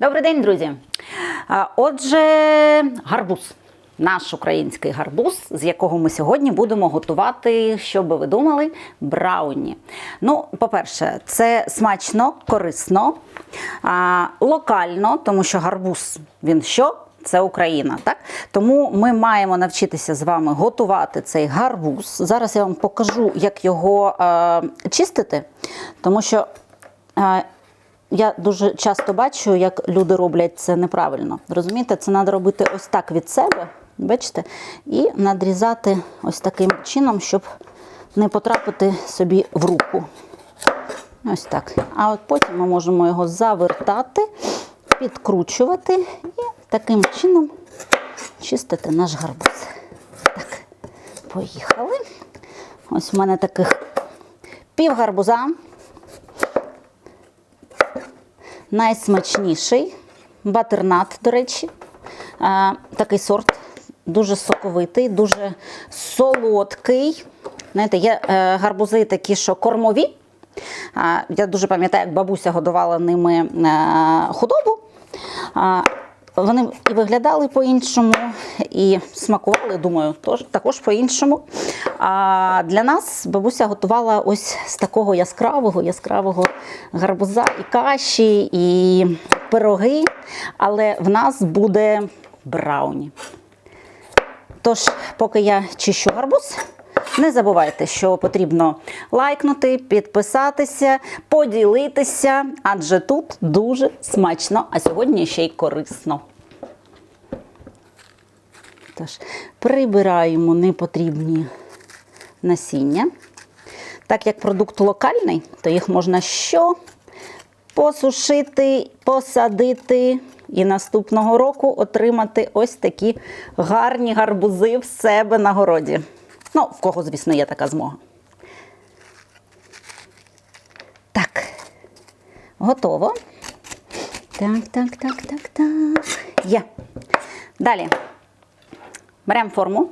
Добрий день, друзі! Отже, гарбуз. Наш український гарбуз, з якого ми сьогодні будемо готувати, що би ви думали, брауні. Ну, по-перше, це смачно, корисно, а, локально, тому що гарбуз він що? Це Україна, так? Тому ми маємо навчитися з вами готувати цей гарбуз. Зараз я вам покажу, як його е, чистити, тому що. Е, я дуже часто бачу, як люди роблять це неправильно. Розумієте, це треба робити ось так від себе, бачите, і надрізати ось таким чином, щоб не потрапити собі в руку. Ось так. А от потім ми можемо його завертати, підкручувати і таким чином чистити наш гарбуз. Так, поїхали. Ось в мене таких пів гарбуза найсмачніший батернат, до речі. Такий сорт дуже соковитий, дуже солодкий. Знаєте, є е, гарбузи такі, що кормові. Я дуже пам'ятаю, як бабуся годувала ними е, худобу. Вони і виглядали по-іншому, і смакували, думаю, також по-іншому. А для нас бабуся готувала ось з такого яскравого, яскравого гарбуза і каші, і пироги, але в нас буде брауні. Тож, поки я чищу гарбуз, не забувайте, що потрібно лайкнути, підписатися, поділитися, адже тут дуже смачно, а сьогодні ще й корисно. Тож, прибираємо непотрібні насіння. Так як продукт локальний, то їх можна що посушити, посадити і наступного року отримати ось такі гарні гарбузи в себе на городі. Ну, в кого, звісно, є така змога. Так, готово. Так, так, так, так, так. Є. Далі. Беремо форму.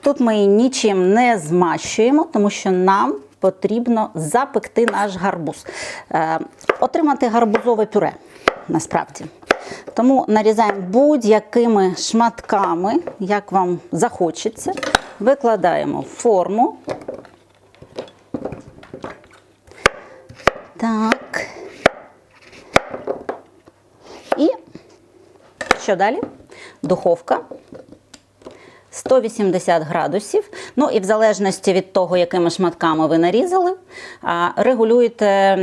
Тут ми її нічим не змащуємо, тому що нам потрібно запекти наш гарбуз. Е, отримати гарбузове пюре насправді. Тому нарізаємо будь-якими шматками, як вам захочеться. Викладаємо форму. Так. І що далі? Духовка. 180 градусів. Ну і в залежності від того, якими шматками ви нарізали, регулюєте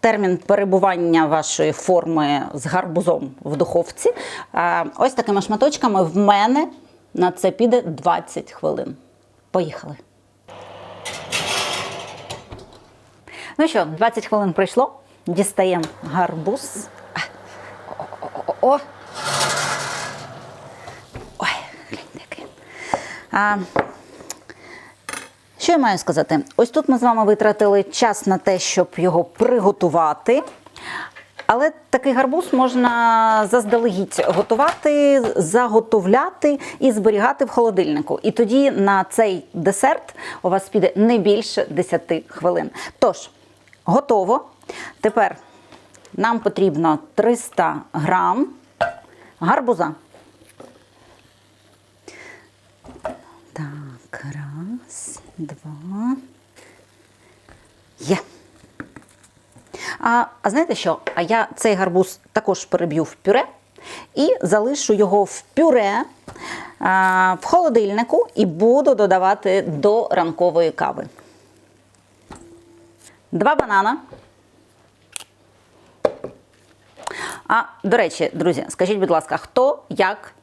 термін перебування вашої форми з гарбузом в духовці. Ось такими шматочками в мене на це піде 20 хвилин. Поїхали. Ну що, 20 хвилин пройшло. Дістаємо гарбуз. О-о-о-о. Ой, гляньте який. А, що я маю сказати? Ось тут ми з вами витратили час на те, щоб його приготувати. Але такий гарбуз можна заздалегідь готувати, заготовляти і зберігати в холодильнику. І тоді на цей десерт у вас піде не більше 10 хвилин. Тож, готово. Тепер нам потрібно 300 грам гарбуза. Так, раз, два. Є. А, а знаєте що? А я цей гарбуз також переб'ю в пюре і залишу його в пюре а, в холодильнику і буду додавати до ранкової кави. Два банана. А, до речі, друзі, скажіть, будь ласка, хто як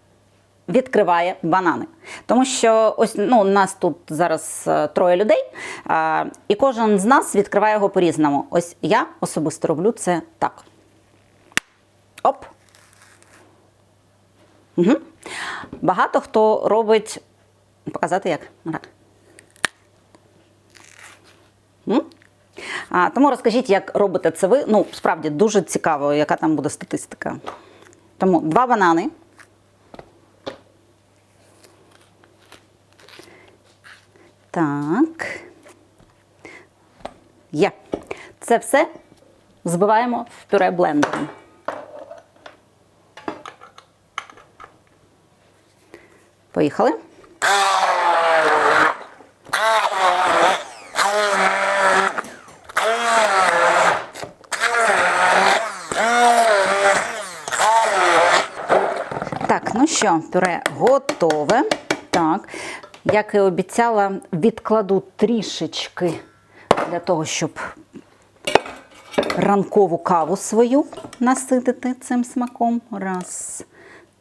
відкриває банани. Тому що ось ну, нас тут зараз е, троє людей, а, і кожен з нас відкриває його по-різному. Ось я особисто роблю це так. Оп. Угу. Багато хто робить. Показати як? Так. А, тому розкажіть, як робите це ви. Ну, справді дуже цікаво, яка там буде статистика. Тому два банани. Так. Є. Це все збиваємо в пюре блендером. Поїхали. Так, ну що, пюре готове. Так, як і обіцяла, відкладу трішечки для того, щоб ранкову каву свою наситити цим смаком. Раз,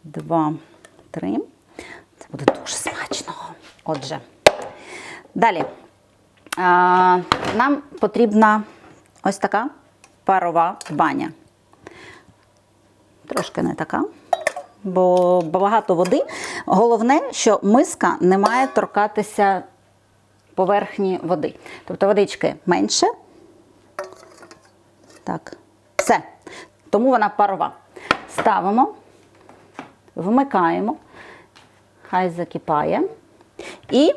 два, три. Це буде дуже смачно. Отже, далі. Нам потрібна ось така парова баня. Трошки не така, бо багато води. Головне, що миска не має торкатися поверхні води. Тобто водички менше. Так, все. Тому вона парова. Ставимо, вмикаємо, хай закипає. І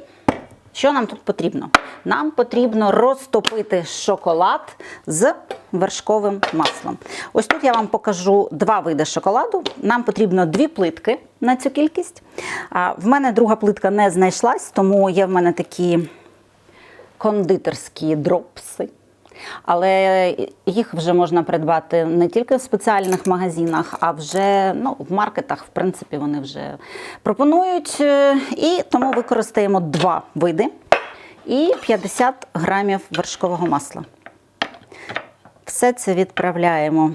що нам тут потрібно? Нам потрібно розтопити шоколад з вершковим маслом. Ось тут я вам покажу два види шоколаду. Нам потрібно дві плитки на цю кількість. В мене друга плитка не знайшлась, тому є в мене такі кондитерські дропси. Але їх вже можна придбати не тільки в спеціальних магазинах, а вже ну, в маркетах, в принципі, вони вже пропонують. Е, І тому використаємо два види і 50 грамів вершкового масла. Все це відправляємо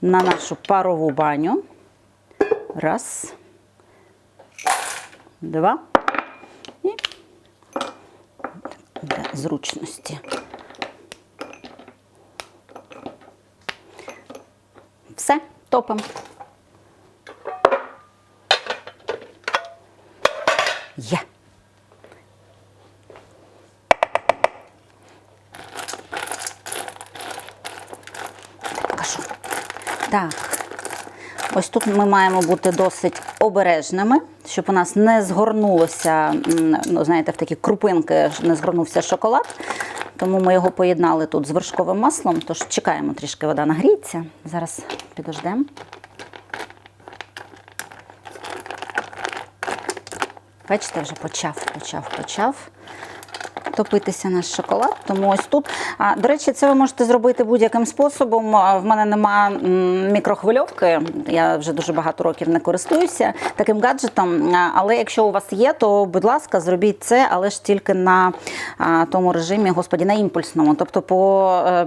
на нашу парову баню. Раз, два. І для зручності. Все, топимо. Є. Так. Ось тут ми маємо бути досить обережними, щоб у нас не згорнулося, ну, знаєте, в такі крупинки не згорнувся шоколад. Тому ми його поєднали тут з вершковим маслом. Тож чекаємо, трішки вода нагріється. Зараз підождемо. Бачите, вже почав, почав, почав топитися наш шоколад. Тому ось тут. До речі, це ви можете зробити будь-яким способом. В мене нема мікрохвильовки. Я вже дуже багато років не користуюся таким гаджетом. Але якщо у вас є, то будь ласка, зробіть це, але ж тільки на тому режимі, господі, на імпульсному. Тобто по е,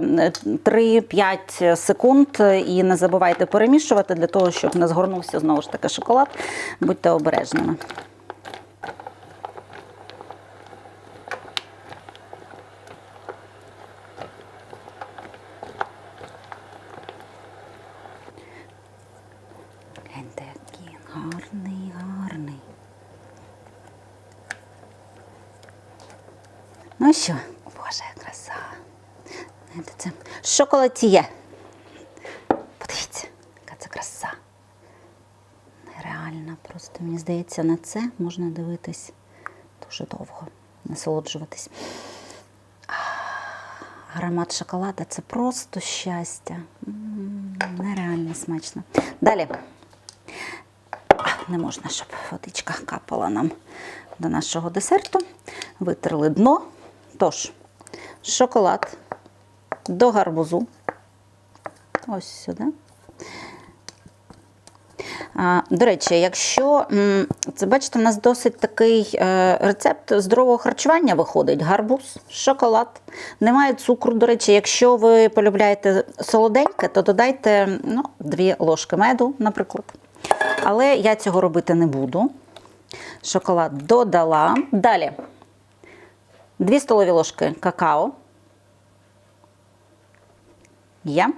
3-5 секунд. І не забувайте перемішувати для того, щоб не згорнувся знову ж таки шоколад. Будьте обережними. Гляньте, який гарний, гарний. Ну що, боже, краса. Знаєте, це шоколадіє. Подивіться, яка це краса. Нереальна. Просто мені здається, на це можна дивитись дуже довго, насолоджуватись. Аромат шоколада це просто щастя. Нереально смачно. Далі. Не можна, щоб водичка капала нам до нашого десерту. Витерли дно. Тож, шоколад до гарбузу. Ось сюди. До речі, якщо це бачите, у нас досить такий е, рецепт здорового харчування виходить: гарбуз, шоколад, немає цукру. До речі, якщо ви полюбляєте солоденьке, то додайте ну, дві ложки меду, наприклад. Але я цього робити не буду. Шоколад додала. Далі 2 столові ложки какао. Є.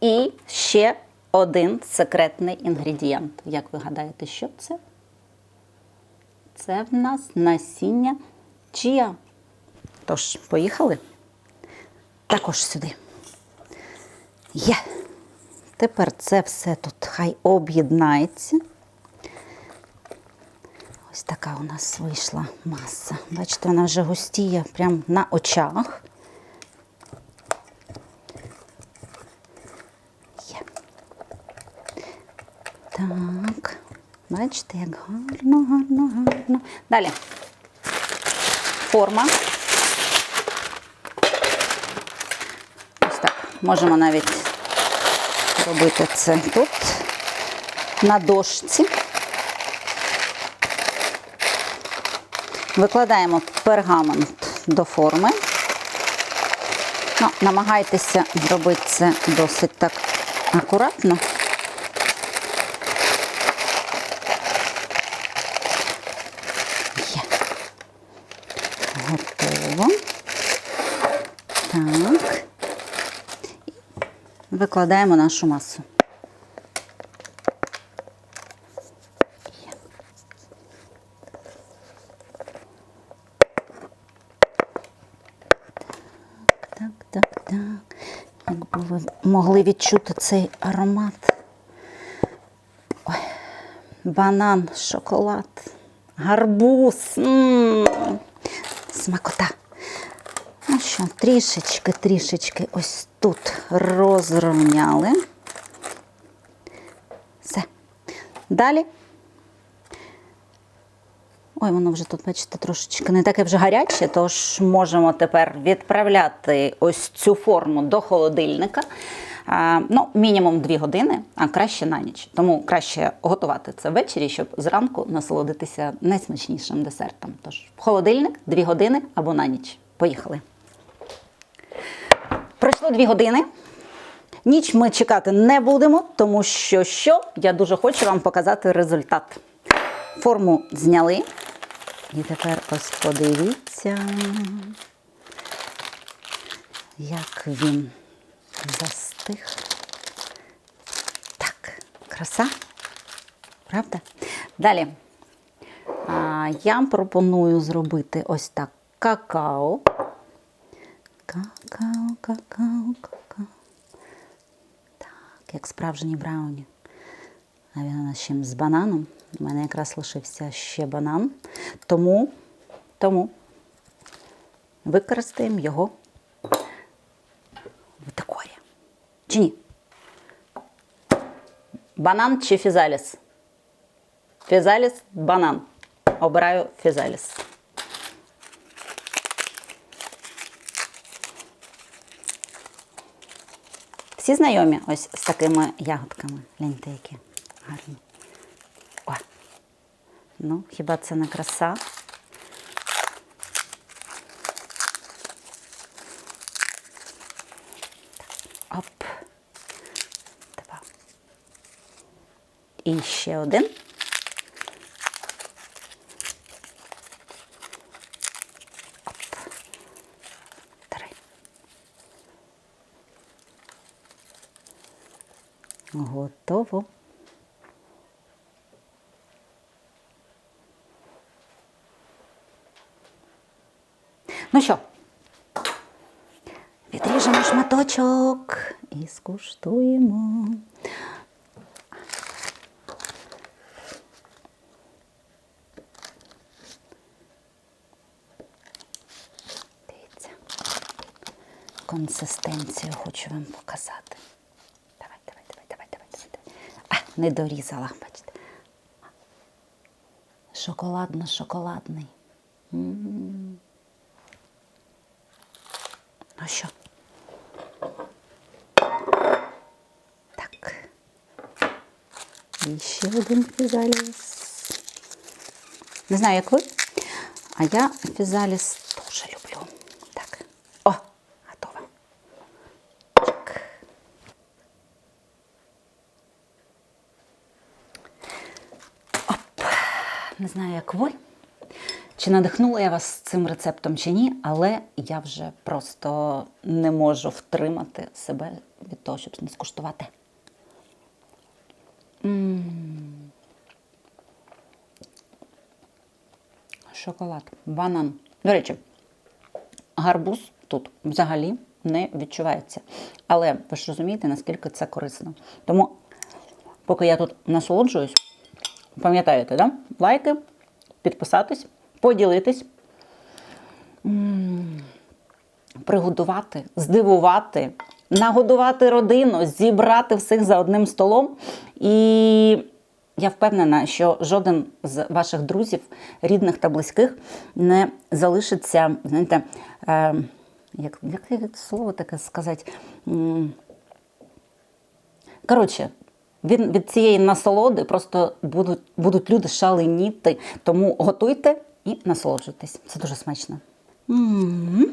І ще один секретний інгредієнт. Як ви гадаєте, що це? Це в нас насіння чія. Тож, поїхали? Також сюди. Є. Тепер це все тут хай об'єднається. Ось така у нас вийшла маса. Бачите, вона вже густіє прямо на очах. Є. Так, бачите, як гарно, гарно, гарно. Далі форма. Ось так, можемо навіть робити це тут, на дошці. Викладаємо пергамент до форми. Ну, намагайтеся робити це досить так акуратно. Є. Готово. Так. Викладаємо нашу масу. Так, так, так. Якби ви могли відчути цей аромат. Ой. Банан, шоколад, гарбуз. М. Смакота. Ну що, трішечки, трішечки ось тут розрівняли. Все. Далі. Ой, воно вже тут, бачите, трошечки не таке вже гаряче, тож можемо тепер відправляти ось цю форму до холодильника. А, ну, мінімум 2 години, а краще на ніч. Тому краще готувати це ввечері, щоб зранку насолодитися найсмачнішим десертом. Тож в холодильник 2 години або на ніч. Поїхали. Пройшло 2 години. Ніч ми чекати не будемо, тому що що я дуже хочу вам показати результат. Форму зняли. І тепер ось подивіться, як він застиг. Так, краса. Правда? Далі. Я пропоную зробити ось так какао. Какао, какао, какао. Так, як справжній брауні. А він ще з бананом. У мене якраз лишився ще банан. Тому, тому використаємо його в декорі. Чи ні? Банан чи фізаліс? Фізаліс, банан. Обираю фізаліс. Всі знайомі ось з такими ягодками. Гляньте, які гарні. О. Ну, хіба це не краса? Оп. Два. І ще один. Готово. Ну що, відріжемо шматочок і скуштуємо. Дивіться, консистенцію хочу вам показати. Не дорізала, бачите. Шоколадно-шоколадний. Ну що? Так. І ще один фізаліс. Не знаю, як ви, а я фізаліс дуже люблю. Так. О, готово. Чик. Оп. Не знаю, як ви. Чи надихнула я вас цим рецептом чи ні, але я вже просто не можу втримати себе від того, щоб не скуштувати. Шоколад, банан. До речі, гарбуз тут взагалі не відчувається. Але ви ж розумієте, наскільки це корисно. Тому, поки я тут насолоджуюсь, пам'ятаєте, да? Лайки, підписатись, поділитись, М, приготувати, здивувати, нагодувати родину, зібрати всіх за одним столом. І я впевнена, що жоден з ваших друзів, рідних та близьких не залишиться, знаєте, е, як, яке слово таке сказати? Коротше, він від цієї насолоди просто будуть будуть люди шаленіти. Тому готуйте і насолоджуйтесь. Це дуже смачно. М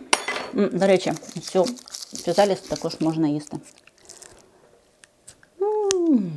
-м -м. До речі, цю, цю залізку також можна їсти. М -м -м.